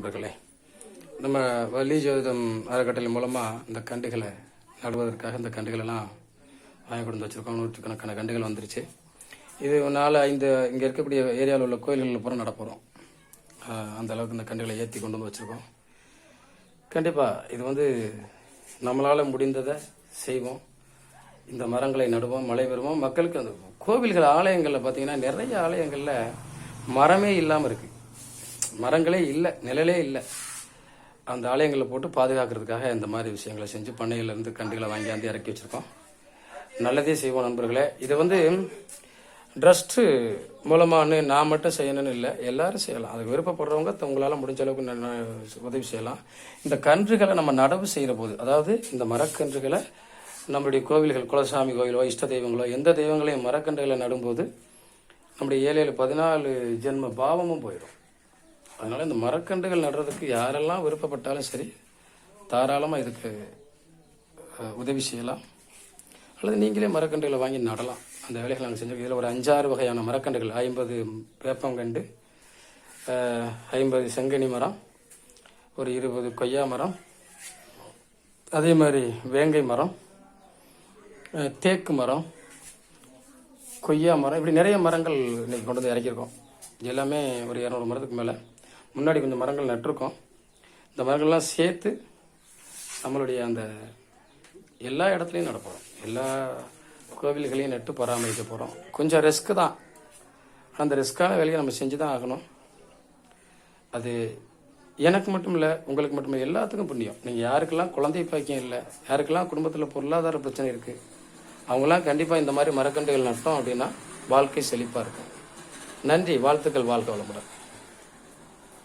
நண்பர்களே நம்ம வள்ளி ஜோதிடம் அறக்கட்டளை மூலமாக இந்த கண்டுகளை நடுவதற்காக இந்த கண்டுகளெல்லாம் வாங்கி கொண்டு வச்சுருக்கோம். நூற்றுக்கணக்கான கண்டுகள் வந்துருச்சு. இது நாலு ஐந்து இங்கே இருக்கக்கூடிய ஏரியாவில் உள்ள கோயில்களில் பூரா நடப்போகிறோம் அந்த அளவுக்கு இந்த கண்டுகளை ஏற்றி கொண்டு வந்து வச்சுருக்கோம். கண்டிப்பாக இது வந்து நம்மளால் முடிந்ததை செய்வோம். இந்த மரங்களை நடுவோம் மழை பெறுவோம் மக்களுக்கு அந்த கோவில்கள் ஆலயங்களில் பார்த்தீங்கன்னா நிறைய ஆலயங்களில் மரமே இல்லாமல் இருக்குது மரங்களே இல்லை நிழலே இல்லை. அந்த ஆலயங்களில் போட்டு பாதுகாக்கிறதுக்காக இந்த மாதிரி விஷயங்களை செஞ்சு பண்ணையிலேருந்து கண்டுகளை வாங்கியாந்து இறக்கி வச்சுருக்கோம். நல்லதே செய்வோம் நண்பர்களே. இது வந்து ட்ரஸ்ட்டு மூலமானு நான் மட்டும் செய்யணும்னு இல்லை எல்லாரும் செய்யலாம். அது விருப்பப்படுறவங்க உங்களால் முடிஞ்ச அளவுக்கு ந- உதவி செய்யலாம். இந்த கன்றுகளை நம்ம நடவு செய்கிற போது அதாவது இந்த மரக்கன்றுகளை நம்மளுடைய கோவில்கள் குலசாமி கோவிலோ இஷ்ட தெய்வங்களோ எந்த தெய்வங்களையும் மரக்கன்றுகளை நடும்போது நம்முடைய ஏழு ஏழு பதினாலு ஜென்ம பாவமும் போயிடும். அதனால் இந்த மரக்கன்றுகள் நடுறதுக்கு யாரெல்லாம் விருப்பப்பட்டாலும் சரி தாராளமாக இதுக்கு உதவி செய்யலாம். அல்லது நீங்களே மரக்கன்றுகளை வாங்கி நடலாம். அந்த வேலைகள் நாங்கள் செஞ்சுருக்கோம். இதில் ஒரு அஞ்சாறு வகையான மரக்கன்றுகள். ஐம்பது வேப்பங்கண்டு ஐம்பது செங்கனி மரம் ஒரு இருபது கொய்யா மரம் அதே மாதிரி வேங்கை மரம் தேக்கு மரம் கொய்யா மரம் இப்படி நிறைய மரங்கள் இன்றைக்கி கொண்டு வந்து இறக்கியிருக்கோம். எல்லாமே ஒரு இரநூறு மரத்துக்கு மேலே. முன்னாடி கொஞ்சம் மரங்கள் நட்டிருக்கோம். இந்த மரங்கள்லாம் சேர்த்து நம்மளுடைய அந்த எல்லா இடத்துலையும் நடப்போம் எல்லா கோவில்களையும் நட்டு பராமரிக்க போகிறோம் கொஞ்சம் ரிஸ்க்கு தான். ஆனால் அந்த ரிஸ்க்கான வேலையை நம்ம செஞ்சு தான் ஆகணும். அது எனக்கு மட்டும் இல்லை உங்களுக்கு மட்டும் இல்லை எல்லாத்துக்கும் புண்ணியம். நீங்கள் யாருக்கெல்லாம் குழந்தை பாக்கியம் இல்லை யாருக்கெல்லாம் குடும்பத்தில் பொருளாதார பிரச்சனை இருக்குது அவங்களாம் கண்டிப்பாக இந்த மாதிரி மரக்கன்றுகள் நட்டோம் அப்படின்னா வாழ்க்கை செழிப்பாக இருக்கும். நன்றி வாழ்த்துக்கள் வாழ்க்கை வளமுடன்.